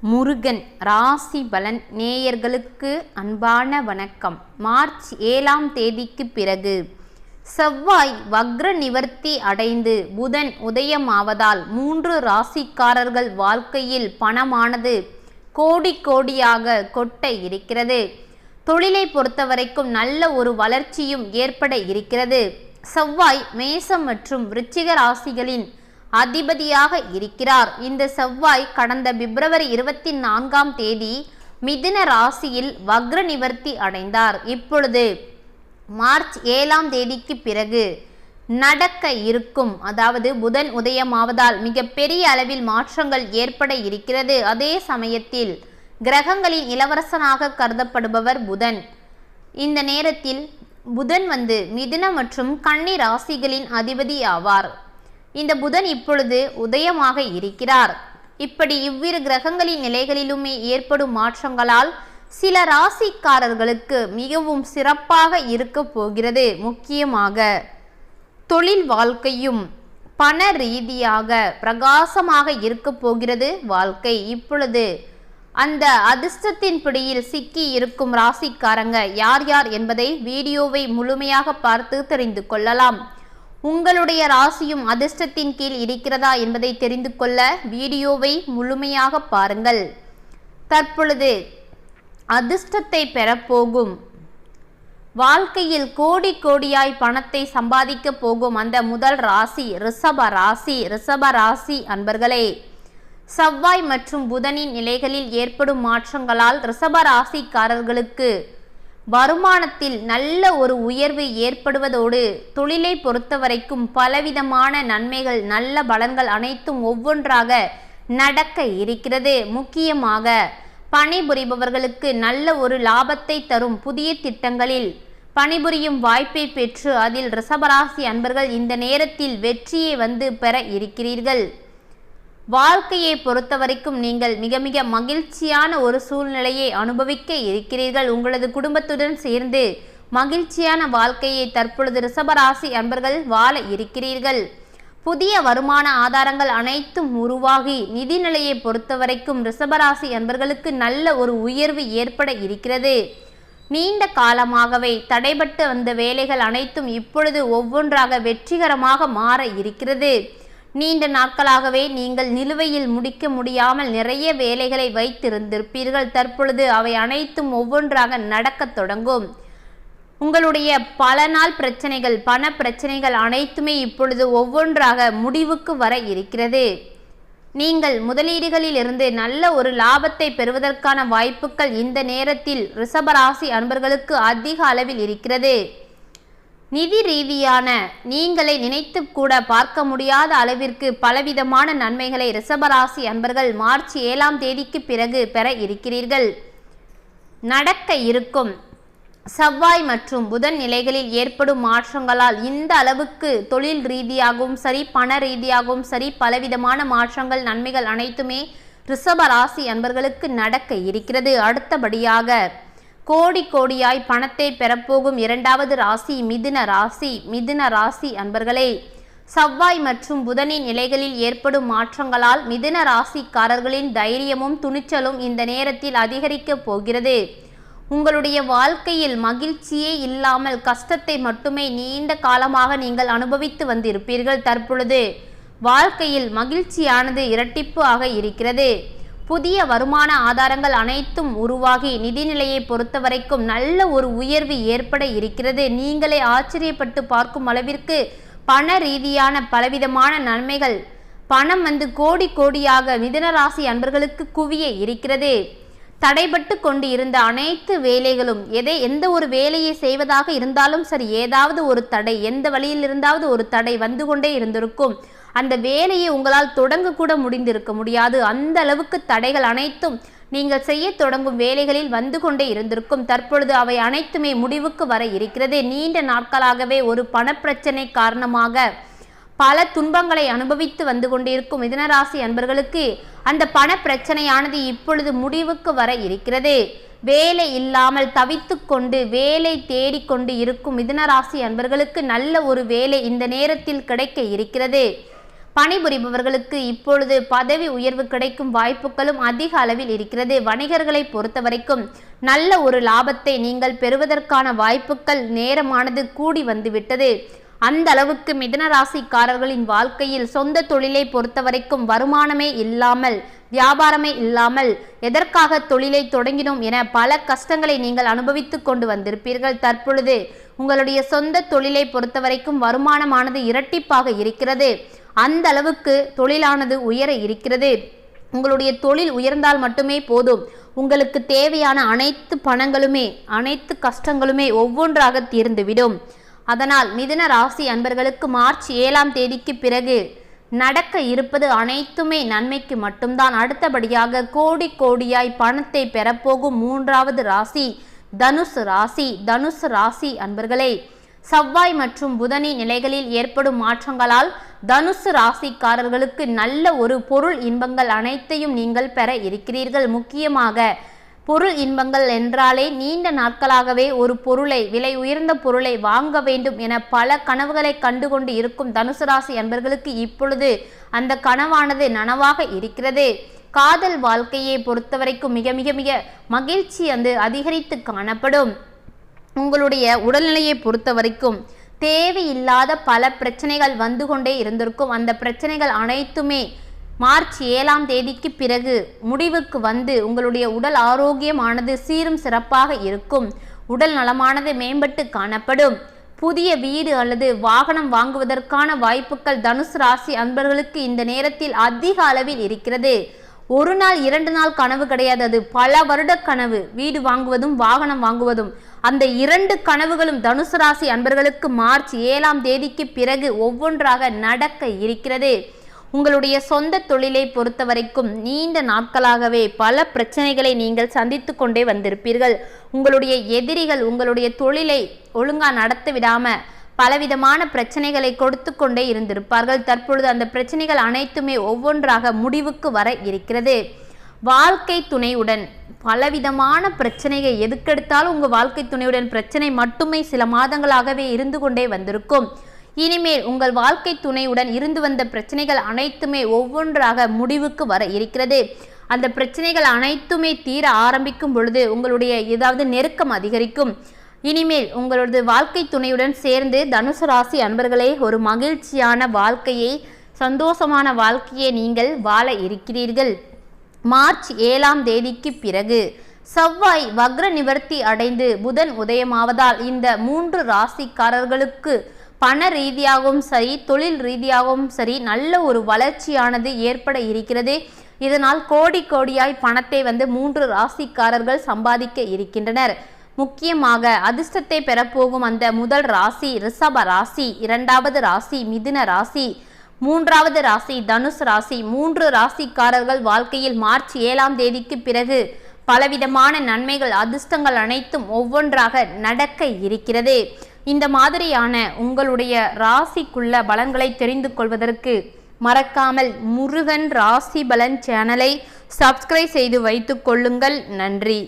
முருகன் ராசி பலன் நேயர்களுக்கு அன்பான வணக்கம். மார்ச் ஏழாம் தேதிக்கு பிறகு செவ்வாய் வக்ர நிவர்த்தி அடைந்து புதன் உதயமாவதால் மூன்று ராசிக்காரர்கள் வாழ்க்கையில் பணமானது கோடி கோடியாக கொட்ட இருக்கிறது. தொழிலை பொறுத்தவரைக்கும் நல்ல ஒரு வளர்ச்சியும் ஏற்பட இருக்கிறது. செவ்வாய் மேசம் மற்றும் விருச்சிக ராசிகளின் அதிபதியாக இருக்கிறார். இந்த செவ்வாய் கடந்த பிப்ரவரி இருபத்தி நான்காம் தேதி மிதுன ராசியில் வக்ர நிவர்த்தி அடைந்தார். இப்பொழுது மார்ச் ஏழாம் தேதிக்கு பிறகு நடக்க இருக்கும். அதாவது புதன் உதயமாவதால் மிக பெரிய அளவில் மாற்றங்கள் ஏற்பட இருக்கிறது. அதே சமயத்தில் கிரகங்களின் இளவரசனாக கருதப்படுபவர் புதன். இந்த நேரத்தில் புதன் வந்து மிதுன மற்றும் கன்னி ராசிகளின் அதிபதி ஆவார். இந்த புதன் இப்பொழுது உதயமாக இருக்கிறார். இப்படி இவ்விரு கிரகங்களின் நிலைகளிலுமே ஏற்படும் மாற்றங்களால் சில ராசிக்காரர்களுக்கு மிகவும் சிறப்பாக இருக்க போகிறது முக்கியமாக. தொழில் வாழ்க்கையும் பண ரீதியாக பிரகாசமாக இருக்க போகிறது வாழ்க்கை. இப்பொழுது அந்த அதிர்ஷ்டத்தின் பிடியில் சிக்கி இருக்கும் ராசிக்காரங்க யார் யார் என்பதை வீடியோவை முழுமையாக பார்த்து தெரிந்து கொள்ளலாம். உங்களுடைய ராசியும் அதிர்ஷ்டத்தின் கீழ் இருக்கிறதா என்பதை தெரிந்து கொள்ள வீடியோவை முழுமையாக பாருங்கள். தற்பொழுது அதிர்ஷ்டத்தை பெறப்போகும் வாழ்க்கையில் கோடி கோடியாய் பணத்தை சம்பாதிக்க போகும் அந்த முதல் ராசி ரிஷப ராசி ரிஷப ராசி அன்பர்களே. செவ்வாய் மற்றும் புதனின் நிலைகளில் ஏற்படும் மாற்றங்களால் ரிஷப ராசிக்காரர்களுக்கு வருமானத்தில் நல்ல ஒரு உயர்வு ஏற்படுவதோடு தொழிலை பொறுத்தவரைக்கும் பலவிதமான நன்மைகள் நல்ல பலன்கள் அனைத்தும் ஒவ்வொன்றாக நடக்க இருக்கிறது. முக்கியமாக பணிபுரிபவர்களுக்கு நல்ல ஒரு லாபத்தை தரும் புதிய திட்டங்களில் பணிபுரியும் வாய்ப்பை பெற்று அதில் ரிஷபராசி அன்பர்கள் இந்த நேரத்தில் வெற்றியை வந்து பெற இருக்கிறீர்கள். வாழ்க்கையை பொறுத்தவரைக்கும் நீங்கள் மிக மிக மகிழ்ச்சியான ஒரு சூழ்நிலையை அனுபவிக்க இருக்கிறீர்கள். உங்களது குடும்பத்துடன் சேர்ந்து மகிழ்ச்சியான வாழ்க்கையை தற்பொழுது ரிஷபராசி அன்பர்கள் வாழ இருக்கிறீர்கள். புதிய வருமான ஆதாரங்கள் அனைத்தும் உருவாகி நிதிநிலையை பொறுத்தவரைக்கும் ரிஷபராசி அன்பர்களுக்கு நல்ல ஒரு உயர்வு ஏற்பட இருக்கிறது. நீண்ட காலமாகவே தடைபட்டு வந்த வேலைகள் அனைத்தும் இப்பொழுது ஒவ்வொன்றாக வெற்றிகரமாக மாற இருக்கிறது. நீண்ட நாட்களாகவே நீங்கள் நிலுவையில் முடிக்க முடியாமல் நிறைய வேலைகளை வைத்திருந்திருப்பீர்கள். தற்பொழுது அவை அனைத்தும் ஒவ்வொன்றாக நடக்கத் தொடங்கும். உங்களுடைய பல நாள் பிரச்சனைகள் பண பிரச்சனைகள் அனைத்துமே இப்பொழுது ஒவ்வொன்றாக முடிவுக்கு வர இருக்கிறது. நீங்கள் முதலீடுகளில் இருந்து நல்ல ஒரு லாபத்தை பெறுவதற்கான வாய்ப்புகள் இந்த நேரத்தில் ரிஷபராசி அன்பர்களுக்கு அதிக அளவில் இருக்கிறது. நிதி ரீதியான நீங்களை நினைத்து கூட பார்க்க முடியாத அளவிற்கு பலவிதமான நன்மைகளை ரிஷபராசி அன்பர்கள் மார்ச் ஏழாம் தேதிக்கு பிறகு பெற இருக்கிறீர்கள். நடக்க இருக்கும் செவ்வாய் மற்றும் புதன் நிலைகளில் ஏற்படும் மாற்றங்களால் இந்த அளவுக்கு தொழில் ரீதியாகவும் சரி பண ரீதியாகவும் சரி பலவிதமான மாற்றங்கள் நன்மைகள் அனைத்துமே ரிஷப ராசி அன்பர்களுக்கு நடக்க இருக்கிறது. அடுத்தபடியாக கோடி கோடியாய் பணத்தை பெறப்போகும் இரண்டாவது ராசி மிதுன ராசி மிதுன ராசி அன்பர்களே செவ்வாய் மற்றும் புதனின் நிலைகளில் ஏற்படும் மாற்றங்களால் மிதுன ராசிக்காரர்களின் தைரியமும் துணிச்சலும் இந்த நேரத்தில் அதிகரிக்கப் போகிறது. உங்களுடைய வாழ்க்கையில் மகிழ்ச்சியே இல்லாமல் கஷ்டத்தை மட்டுமே நீண்ட காலமாக நீங்கள் அனுபவித்து வந்திருப்பீர்கள். தற்பொழுது வாழ்க்கையில் மகிழ்ச்சியானது இரட்டிப்பு ஆக இருக்கிறது. புதிய வருமான ஆதாரங்கள் அனைத்தும் உருவாகி நிதிநிலையை பொறுத்தவரைக்கும் நல்ல ஒரு உயர்வு ஏற்பட இருக்கிறது. நீங்களே ஆச்சரியப்பட்டு பார்க்கும் அளவிற்கு பண ரீதியான பலவிதமான நன்மைகள். பணம் வந்து கோடி கோடியாக மிதனராசி அன்பர்களுக்கு குவிய இருக்கிறது. தடைபட்டு கொண்டு இருந்த அனைத்து வேலைகளும் எதை எந்த ஒரு வேலையை செய்வதாக இருந்தாலும் சரி ஏதாவது ஒரு தடை எந்த வழியில் இருந்தாவது ஒரு தடை வந்து கொண்டே இருந்திருக்கும். அந்த வேலையை உங்களால் தொடங்க கூட முடிந்திருக்க முடியாது. அந்த அளவுக்கு தடைகள் அனைத்தும் நீங்கள் செய்ய தொடங்கும் வேலைகளில் வந்து கொண்டே இருந்திருக்கும். தற்பொழுது அவை அனைத்துமே முடிவுக்கு வர இருக்கிறது. நீண்ட நாட்களாகவே ஒரு பணப்பிரச்சனை காரணமாக பல துன்பங்களை அனுபவித்து வந்து கொண்டிருக்கும் மிதனராசி அன்பர்களுக்கு அந்த பண பிரச்சனையானது இப்பொழுது முடிவுக்கு வர இருக்கிறது. வேலை இல்லாமல் தவித்து கொண்டு வேலை தேடிக்கொண்டு இருக்கும் மிதனராசி அன்பர்களுக்கு நல்ல ஒரு வேலை இந்த நேரத்தில் கிடைக்க இருக்கிறது. பணிபுரிபவர்களுக்கு இப்பொழுது பதவி உயர்வு கிடைக்கும் வாய்ப்புகளும் அதிக அளவில் இருக்கிறது. வணிகர்களை பொறுத்தவரைக்கும் நல்ல ஒரு லாபத்தை நீங்கள் பெறுவதற்கான வாய்ப்புகள் நேரமானது கூடி வந்துவிட்டது. அந்த அளவுக்கு மிதனராசிக்காரர்களின் வாழ்க்கையில் சொந்த தொழிலை பொறுத்தவரைக்கும் வருமானமே இல்லாமல் வியாபாரமே இல்லாமல் எதற்காக தொழிலை தொடங்கினோம் என பல கஷ்டங்களை நீங்கள் அனுபவித்து கொண்டு வந்திருப்பீர்கள். தற்பொழுது உங்களுடைய சொந்த தொழிலை பொறுத்தவரைக்கும் வருமானமானது இரட்டிப்பாக இருக்கிறது. அந்த அளவுக்கு தொழிலானது உயர இருக்கிறது. உங்களுடைய தொழில் உயர்ந்தால் மட்டுமே போதும். உங்களுக்கு தேவையான அனைத்து பணங்களுமே அனைத்து கஷ்டங்களுமே ஒவ்வொன்றாக தீர்ந்துவிடும். அதனால் மிதுன ராசி அன்பர்களுக்கு மார்ச் ஏழாம் தேதிக்கு பிறகு நடக்க இருப்பது அனைத்துமே நன்மைக்கு மட்டும்தான். அடுத்தபடியாக கோடி கோடியாய் பணத்தை பெறப்போகும் மூன்றாவது ராசி தனுசு ராசி தனுசு ராசி அன்பர்களே செவ்வாய் மற்றும் புதனி நிலைகளில் ஏற்படும் மாற்றங்களால் தனுசு ராசிக்காரர்களுக்கு நல்ல ஒரு பொருள் இன்பங்கள் அனைத்தையும் நீங்கள் பெற இருக்கிறீர்கள். முக்கியமாக பொருள் இன்பங்கள் என்றாலே நீண்ட நாட்களாகவே ஒரு பொருளை விலை உயர்ந்த பொருளை வாங்க வேண்டும் என பல கனவுகளை கண்டுகொண்டு இருக்கும் தனுசு ராசி அன்பர்களுக்கு இப்பொழுது அந்த கனவானது நனவாக இருக்கிறது. காதல் வாழ்க்கையை பொறுத்தவரைக்கும் மிக மிக மிக மகிழ்ச்சி வந்து அதிகரித்து காணப்படும். உங்களுடைய உடல்நிலையை பொறுத்த வரைக்கும் தேவையில்லாத பல பிரச்சனைகள் வந்து கொண்டே இருந்திருக்கும். அந்த பிரச்சனைகள் அனைத்துமே மார்ச் ஏழாம் தேதிக்கு பிறகு முடிவுக்கு வந்து உங்களுடைய உடல் ஆரோக்கியமானது சீரும் சிறப்பாக இருக்கும். உடல் நலமானது மேம்பட்டு காணப்படும். புதிய வீடு அல்லது வாகனம் வாங்குவதற்கான வாய்ப்புகள் தனுசு ராசி அன்பர்களுக்கு இந்த நேரத்தில் அதிக அளவில் இருக்கிறது. ஒரு நாள் இரண்டு நாள் கனவு கிடையாது. அது பல வருட கனவு. வீடு வாங்குவதும் வாகனம் வாங்குவதும். அந்த இரண்டு கனவுகளும் தனுசு ராசி அன்பர்களுக்கு மார்ச் ஏழாம் தேதிக்கு பிறகு ஒவ்வொன்றாக நடக்க இருக்கிறது. உங்களுடைய சொந்த தொழிலை பொறுத்த வரைக்கும் நீண்ட நாட்களாகவே பல பிரச்சனைகளை நீங்கள் சந்தித்து கொண்டே வந்திருப்பீர்கள். உங்களுடைய எதிரிகள் உங்களுடைய தொழிலை ஒழுங்காக நடத்த விடாமல் பலவிதமான பிரச்சனைகளை கொடுத்து கொண்டே இருந்திருப்பார்கள். தற்பொழுது அந்த பிரச்சனைகள் அனைத்துமே ஒவ்வொன்றாக முடிவுக்கு வர இருக்கிறது. வாழ்க்கை துணையுடன் பலவிதமான பிரச்சனைகள் எதுக்கெடுத்தாலும் உங்கள் வாழ்க்கை துணையுடன் பிரச்சனை மட்டுமே சில மாதங்களாகவே இருந்து கொண்டே வந்திருக்கும். இனிமேல் உங்கள் வாழ்க்கை துணையுடன் இருந்து வந்த பிரச்சனைகள் அனைத்துமே ஒவ்வொன்றாக முடிவுக்கு வர இருக்கிறது. அந்த பிரச்சனைகள் அனைத்துமே தீர ஆரம்பிக்கும் பொழுது உங்களுடைய ஏதாவது நெருக்கம் அதிகரிக்கும். இனிமேல் உங்களது வாழ்க்கை துணையுடன் சேர்ந்து தனுசு ராசி அன்பர்களே ஒரு மகிழ்ச்சியான வாழ்க்கையை சந்தோஷமான வாழ்க்கையை நீங்கள் வாழ இருக்கிறீர்கள். மார்ச் ஏழாம் தேதிக்கு பிறகு செவ்வாய் வக்ர நிவர்த்தி அடைந்து புதன் உதயமாவதால் இந்த மூன்று ராசிக்காரர்களுக்கு பண ரீதியாகவும் சரி தொழில் ரீதியாகவும் சரி நல்ல ஒரு வளர்ச்சியானது ஏற்பட இருக்கிறது. இதனால் கோடி கோடியாய் பணத்தை வந்து மூன்று ராசிக்காரர்கள் சம்பாதிக்க இருக்கின்றனர். முக்கியமாக அதிர்ஷ்டத்தை பெறப்போகும் அந்த முதல் ராசி ரிஷப ராசி இரண்டாவது ராசி மிதுன ராசி மூன்றாவது ராசி தனுஷ் ராசி மூன்று ராசிக்காரர்கள் வாழ்க்கையில் மார்ச் ஏழாம் தேதிக்கு பிறகு பலவிதமான நன்மைகள் அதிர்ஷ்டங்கள் அனைத்தும் ஒவ்வொன்றாக நடக்க இருக்கிறது. இந்த மாதிரியான உங்களுடைய ராசிக்குள்ள பலன்களை தெரிந்து கொள்வதற்கு மறக்காமல் முருகன் ராசி பலன் சேனலை சப்ஸ்கிரைப் செய்து வைத்துக் கொள்ளுங்கள். நன்றி.